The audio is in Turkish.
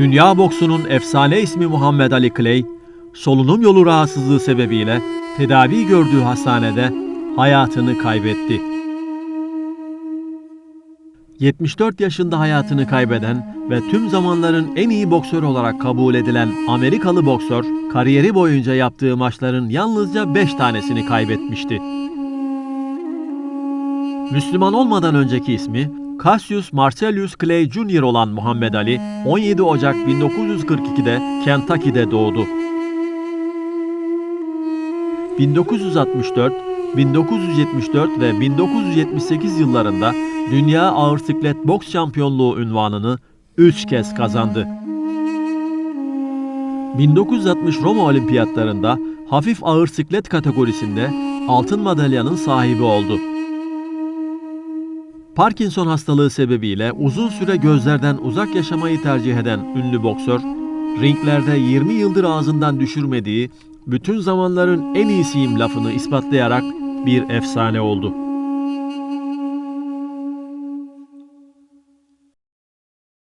Dünya boksunun efsane ismi Muhammed Ali Clay, solunum yolu rahatsızlığı sebebiyle tedavi gördüğü hastanede hayatını kaybetti. 74 yaşında hayatını kaybeden ve tüm zamanların en iyi boksör olarak kabul edilen Amerikalı boksör, kariyeri boyunca yaptığı maçların yalnızca 5 tanesini kaybetmişti. Müslüman olmadan önceki ismi Cassius Marcellus Clay Jr. olan Muhammed Ali, 17 Ocak 1942'de Kentucky'de doğdu. 1964, 1974 ve 1978 yıllarında Dünya Ağır Siklet Boks Şampiyonluğu unvanını 3 kez kazandı. 1960 Roma Olimpiyatlarında hafif ağır siklet kategorisinde altın madalyanın sahibi oldu. Parkinson hastalığı sebebiyle uzun süre gözlerden uzak yaşamayı tercih eden ünlü boksör, ringlerde 20 yıldır ağzından düşürmediği bütün zamanların en iyisiyim lafını ispatlayarak bir efsane oldu.